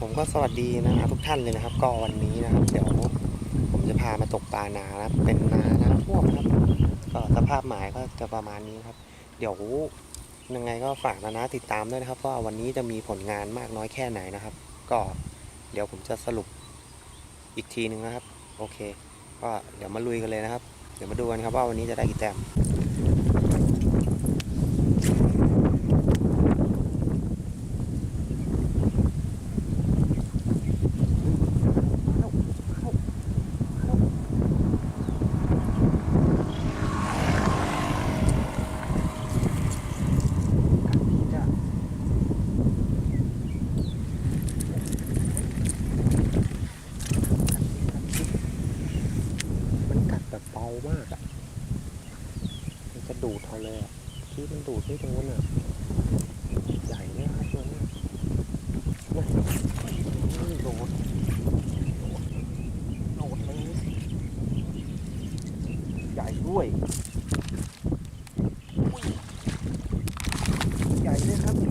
ผมก็สวัสดีนะครับทุกท่านเลยนะครับ ก็วันนี้นะครับ เดี๋ยวผมจะพามาตกปลานานะครับ เป็นนาน้ำท่วมครับ ก็สภาพหมายก็จะประมาณนี้ครับ เดี๋ยวยังไงก็ฝากนะนะติดตามด้วยนะครับ ว่าวันนี้จะมีผลงานมากน้อยแค่ไหนนะครับ ก็เดี๋ยวผมจะสรุปอีกทีหนึ่งนะครับ โอเค ก็เดี๋ยวมาลุยกันเลยนะครับ เดี๋ยวมาดูกันครับว่าวันนี้จะได้กี่แต้ม มันกัดแบบเบามากอะ มันจะ ดูดเอาเลยที่มันดูดที่ตรงนั้นอะใหญ่เนี่ยตัวเนี้ยเนี่ยนี่โดดโดดเลยใหญ่ด้วยใหญ่เลยครับ ใ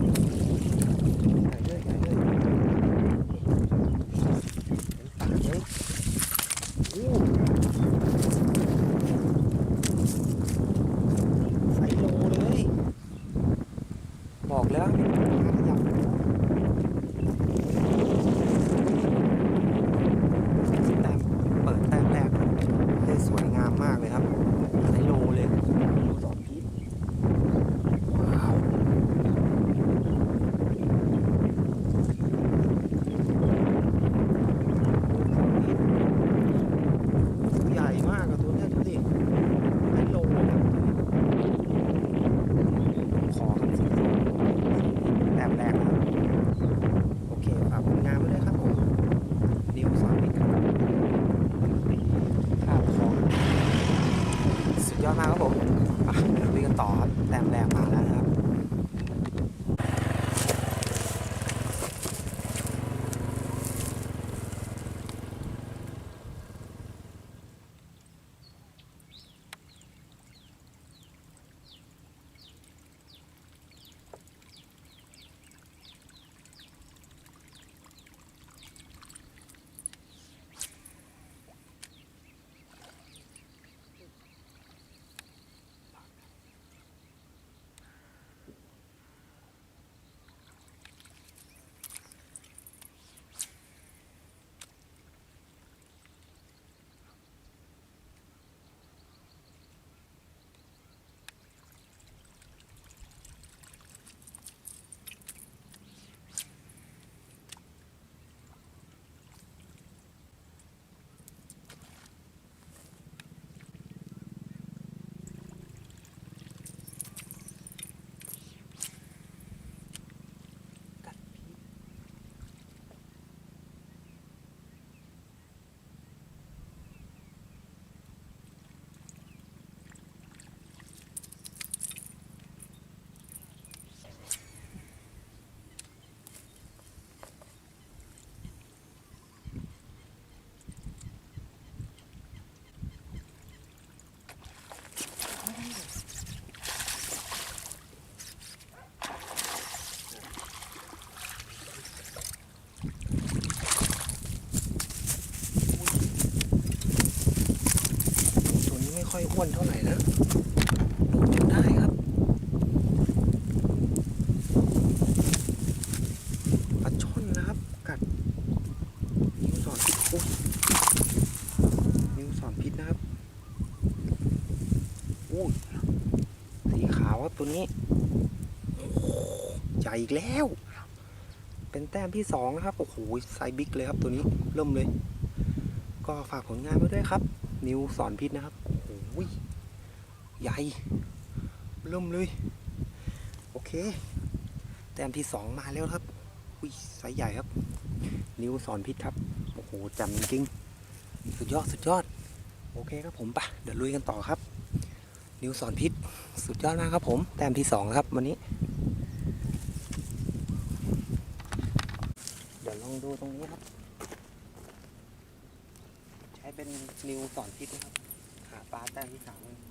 หญ่เลยใหญ่เลยเห็นปากไหมโอ้ ไซโลเลย บอกแล้วให้มันมาขยับแต้มเปิดแต้มแรกได้สวยงามมากเลยครับไซโลเลยดูสองพีชว้าวสองพีชใหญ่มากอะตัวเนี้ยดูดิไซโลเลยนะ ขอครับแต้มแรกนะครับโอเคฝากผลงานไว้ด้วยครับผมนิวสอนพิกครับข้าวของสุดยอด มาครับผมไปลุยกันต่อครับแต้มแรกมาแล้วนะครับ วนเท่าไหร่นะดดจนได้ครับ ปลาช่อนนะครับ กัดนิ้วสอนพิษโอ้นิ้วสอนพิษนะครับโอ้ยสีขาวครับตัวนี้ใหญ่อีกแล้ว เป็นแต้มที่สองนะครับ โอ้โหไซส์บิ๊กเลยครับตัวนี้ เริ่มเลย ก็ฝากผลงานไว้ด้วยครับ นิวสอนพิษนะครับ ใหญ่เริ่มเลย โอเค แต้มที่สองมาแล้วครับอุ้ยไซส์ใหญ่ครับ นิวสอนพิษครับ โอ้โหจำจริง สุดยอดสุดยอด โอเคครับผมปะเดี๋ยวลุยกันต่อครับ นิวสอนพิษ สุดยอดมากครับผม แต้มที่สองครับวันนี้ เดี๋ยวลองดูตรงนี้ครับ ใช้เป็นนิวสอนพิษนะครับ หาป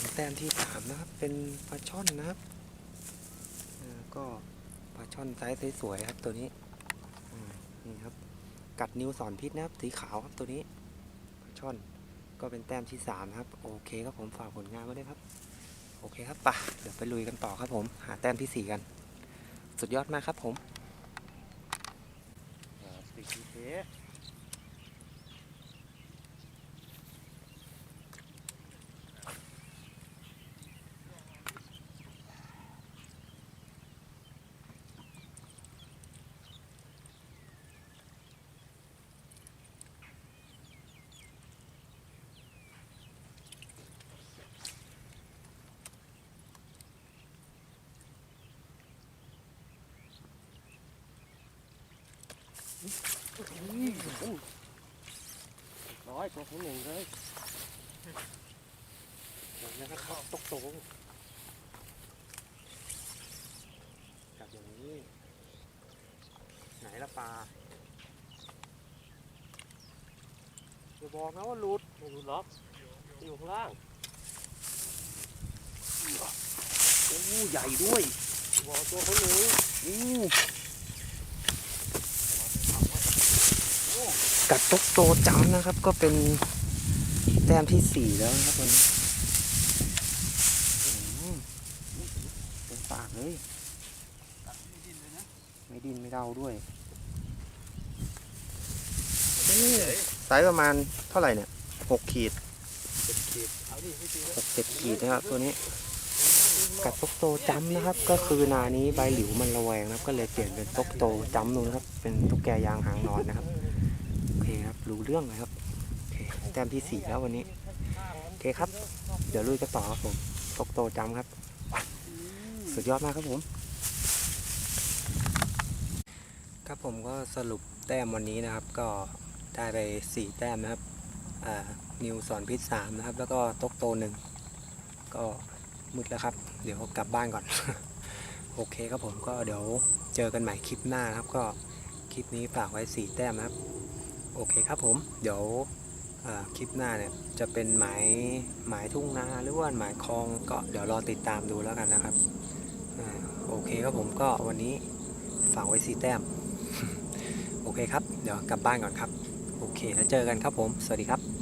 เป็นแต้มที่สามนะครับ เป็นปลาช่อนนะครับก็ปลาช่อนไซส์สวยๆครับตัวนี้นี่ครับ กัดนิ้วสอนพิษนะครับ สีขาวครับตัวนี้ปลาช่อนก็เป็นแต้มที่สามนะครับ โอเคครับผมฝากผลงานไว้ด้วยครับ โอเคครับไปะเดี๋ยวไปลุยกันต่อครับผม หาแต้มที่สี่กัน สุดยอดมากครับผมติ ร้อยตัวที่หนึ่งเลยเดี๋ยวนะครับตกโตงจับอย่างนี้ ไหนละปลาอย่าบอกนะว่าหลุดไม่รู้ล็อกอยู่ข้างล่างโอ้ใหญ่ด้วยบอกตัวเขาหนึ่งอู้ กัดตกโตจำนะครับ ก็เป็นแต้มที่สี่แล้วนะครับวันนี้เป็นปากเลยไม่ดินไม่เดาด้วยไซส์ประมาณเท่าไหร่เนี่ยหกขีดหกเจ็ดขีดนะครับตัวนี้ กัดตกโตจำนะครับ ก็คือนานี้ใบหลิวมันระแวงนะครับ ก็เลยเปลี่ยนเป็นตกโตจำนู่นะครับ เป็นตุ๊กแกยางหางนอนนะครับ รับรู้เรื่องเลยครับโอเคแต้มที่สี่แล้ววันนี้โอเคครับ เดี๋ยวลุยกันต่อครับผมตกโตจำครับ สุดยอดมากครับผม ครับผมก็สรุปแต้มวันนี้นะครับ ก็ได้ไปสี่แต้มนะครับอ่านิวสอนพิษสามนะครับ แล้วก็ตกโตหนึ่งก็มืดแล้วครับ เดี๋ยวกลับบ้านก่อน โอเคครับผมก็เดี๋ยวเจอกันใหม่คลิปหน้านะครับ ก็คลิปนี้ฝากไว้สี่แต้มนะครับ โอเคครับผมเดี๋ยวคลิปหน้าเนี่ยจะเป็นหมายหมายทุ่งนาหรือว่าหมายคลองก็เดี๋ยวรอติดตามดูแล้วกันนะครับอโอเคครับผมก็วันนี้ฝากไว้สีแต้ม โอเคครับ เดี๋ยวกลับบ้านก่อนครับ โอเคแล้วเจอกันครับผม สวัสดีครับ